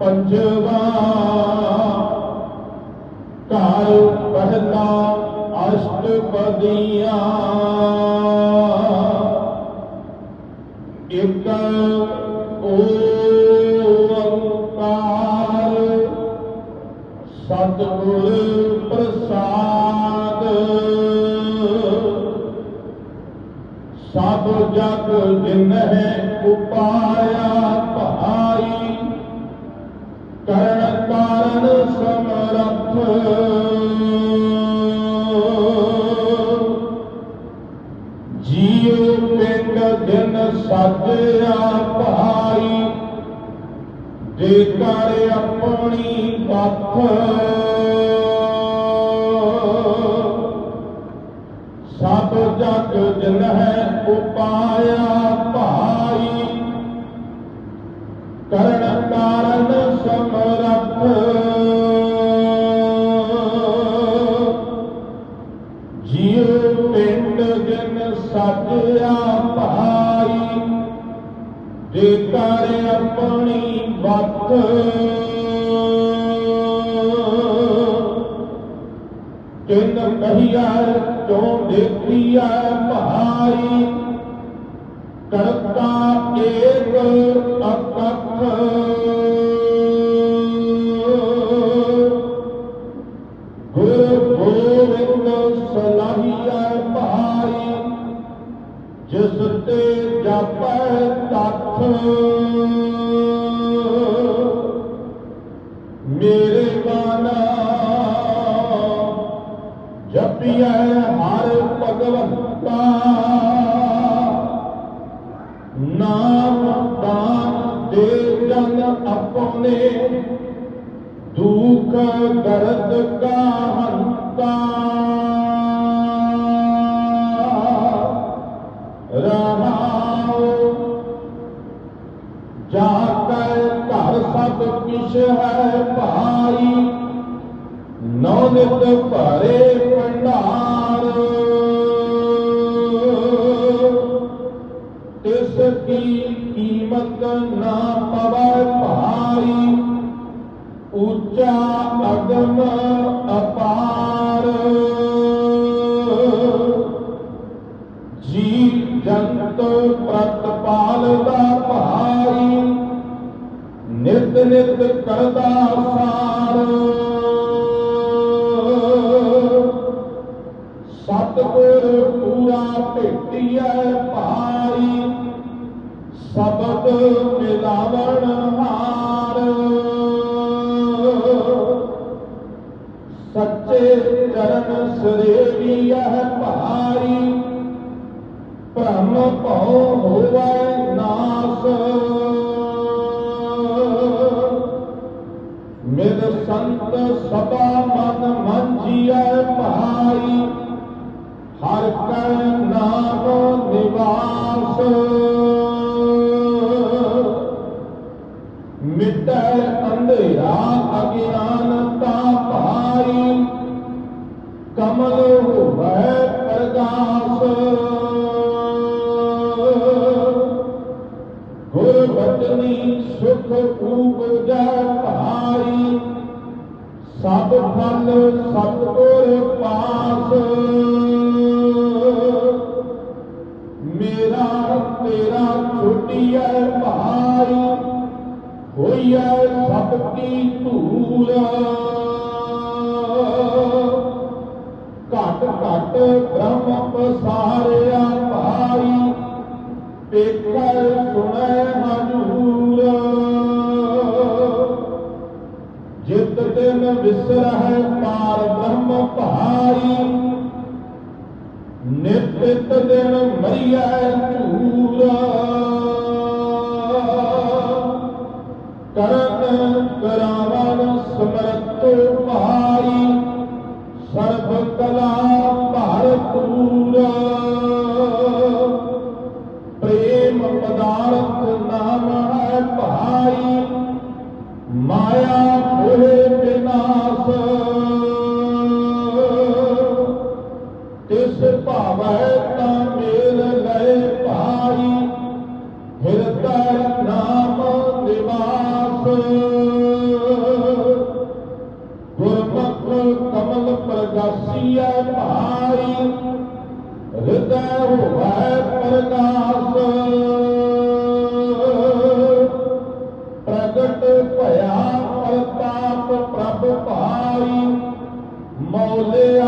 ਪੰਜਵਾ ਘਰ ਪਹਿਲਾ ਅਸ਼ਟਪਦੀਆਂ। ਇਕ ਓੰਕਾਰ ਸਤਿਗੁਰ ਪ੍ਰਸਾਦ। ਸਭ ਜਗ ਜਿਨਹਿ ਉਪਾਇਆ ਭਾਈ ਸਭ ਜਗ ਜਨ ਹੈ ਉਪਾਇਆ ਭਾਈ। ਕਰਨ ਕਾਰਨ ਸਮਰੱਥ ਜੀਉ ਪਿੰਡ ਜਨ ਸਾਜਿਆ ਭਾਈ। ਦੇ ਕਰ ਆਪਣੀ ਬੱਤ ਤਿੰਨ ਕਹੀਆ ਚੋਂ ਦੇਖੀਆ ਭਾਈ ਕਰਤਾ ਏਕ ਅਕਖ ਗੁਰ ਗੋਬਿੰਦ ਸਲਾਹੀਆ ਭਾਈ ਜਿਸ ਤੇ ਜਾਪੈ ਤੱਥ। ਜਪਿਐ ਹਰ ਭਗਵੰਤਾ। ਨਾਮ ਦਾਨ ਦੇ ਜਨ ਆਪਣੇ, ਦੁਖ ਦਰਦ ਕਾ ਹੰਤਾ। ਰਹਾਉ ਜਾ ਕੇ ਘਰ ਸਭ ਕਿਛ ਹੈ ਭਾਈ। ਨੌ ਨਿਤ ਭਰੇ ਭੰਡਾਰ। ਤਿਸ ਕੀ ਕੀਮਤ ਨਾ ਪਵੈ ਭਾਈ ਉੱਚਾ ਅਗਮ ਅਪਾਰ। ਜੀ ਜੰਤ ਪ੍ਰਤਪਾਲ ਦਾ ਭਾਈ ਨਿਤ ਨਿਤ ਕਰਦਾ ਸਾਰ। ਸਤਿਗੁਰ ਪੂਰਾ ਭੇਟੀਐ ਭਾਈ ਸਬਦ ਮਿਲਾਵਣ ਹਾਰ। ਸੱਚੇ ਚਰਨ ਸਰੇਵੀਐ ਭਾਈ ਭ੍ਰਮ ਭਉ ਹੋਵੈ ਨਾਸ। ਮਿਲ ਸੰਤ ਸਭਾ ਮਨ ਮੰਜੀਐ ਹਰ ਕੈ ਨਾਮ ਨਿਵਾਸ। ਮਿਟੈ ਅੰਧੇਰਾ ਅਗਿਆਨਤਾ ਸਭ ਕੀ ਧੂਲ। ਘਟ ਘਟ ਬ੍ਰਹਮ ਪਸਾਰਿਆ ਭਾਈ ਪੇਖਰ ਸੁਣੈ ਹਜੂਰ ਜਿਤ ਦਿਨ ਵਿਸਰਹਿ ਪਾਰ ਬ੍ਰਹਮ ਭਾਈ ਨਿਤ ਦਿਨ ਮਰੀਐ ਝੂਰ ਮਾਇਆ ਮੋਹ ਬਿਨਾਸ ਤਿਸ ਭਾਵੈ ਤਾਂ ਮੇਲ ਲੈ ਭਾਈ, ਹਿਰਦੈ ਨਾਮ ਨਿਵਾਸ। ਗੁਰਮੁਖ ਕਮਲ ਪ੍ਰਗਾਸੀਐ ਭਾਈ, ਹਿਰਦੈ ਹੋਵੈ ਪ੍ਰਗਾਸ। Mole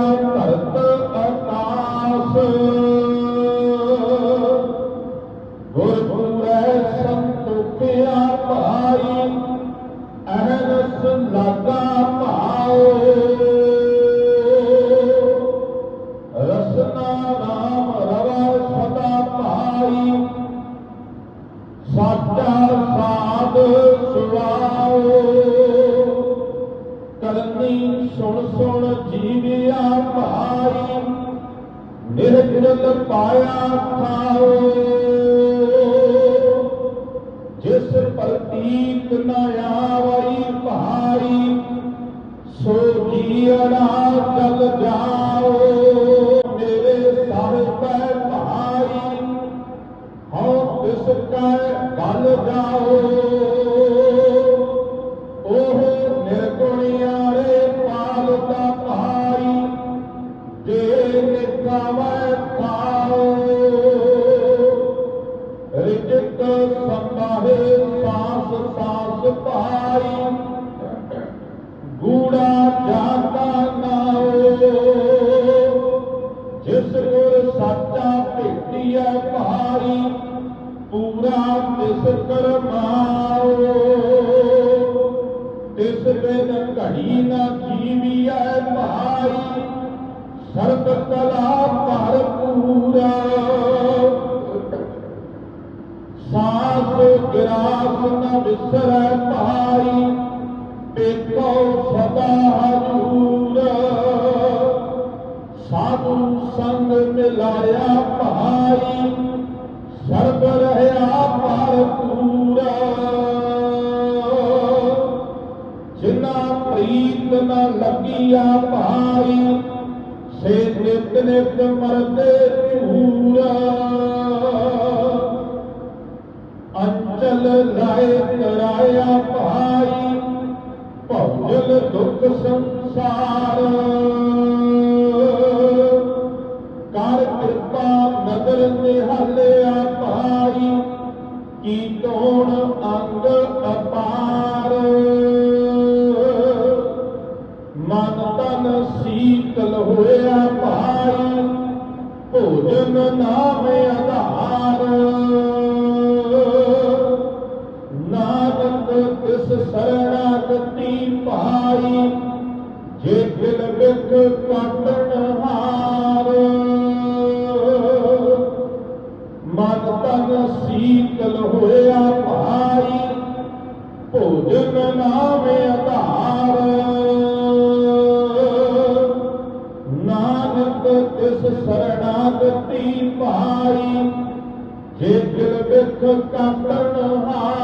ਨਿਰਜਲ ਪਾਇਆ ਖਾਓ ਜਿਸ ਪ੍ਰਤੀਕ ਨ ਆਵਈ ਭਾਈ ਸੋ ਜੀਅੜਾ ਜਲ ਜਾਓ। ਮੇਰੇ ਸਾਹਿਬੈ ਭਾਈ ਹਉ ਤਿਸ ਕੈ ਗਲ ਜਾਓ। ਸੰਭਾਹੇ ਸਾਸ ਸਾਸ ਭਾਈ ਗੂੜਾ ਜਾਤਾ ਨਾਓ ਜਿਸ ਗੁਰ ਸਾਚਾ ਭੇਟੀਐ ਭਾਈ ਪੂਰਾ ਤਿਸ ਕਰਮਾਓ ਤਿਸ ਬਿਨ ਘੜੀ ਨਾ ਜੀਵੀਐ ਭਾਈ ਸਰਬ ਕਲਾ ਭਰਪੂਰਾ ਪੂਰਾ। ਨ ਵਿਸਰੈ ਭਾਈ ਪੇਕੋ ਸਦਾ ਹਜੂਰ। ਸਾਧੂ ਸੰਗ ਮਿਲਾਇਆ ਭਾਈ ਸਰਬ ਰਹਿਆ ਭਰਪੂਰ। ਜਿਨਾ ਪ੍ਰੀਤ ਨ ਲੱਗਿਆ ਭਾਈ ਸੇ ਨਿਤ ਨਿਤ ਮਰਦੇ ਝੂਰਾ ਅੰਚਲ ਲਾਏ, ਤਰਾਇਆ ਭਾਈ ਭੌਜਲ ਦੁਖ ਸੰਸਾਰ। ਕਰ ਕਿਰਪਾ ਨਦਰ ਨਿਹਾਲਿਆ ਭਾਈ, ਕੀ ਤੋਣ ਅੰਗ ਅਪਾਰ। ਮਨ ਤਨ ਸੀਤਲ ਹੋਇਆ ਭਾਈ, ਭੋਜਨ ਨਾਮ ਆਧਾਰ ਦਿਲ ਵਿਖ ਹਾਰ। ਮਨ ਤਨ ਸੀਤਲ ਹੋਇਆ ਭਾਈ, ਭੋਜਨ ਨਾਮ ਆਧਾਰ। ਨਾਨਕ ਤਿਸ ਸਰਣਾਗਤੀ ਭਾਈ ਜੇ ਦਿਲ ਵਿਖ ਕਾਟਣ ਹਾਰ।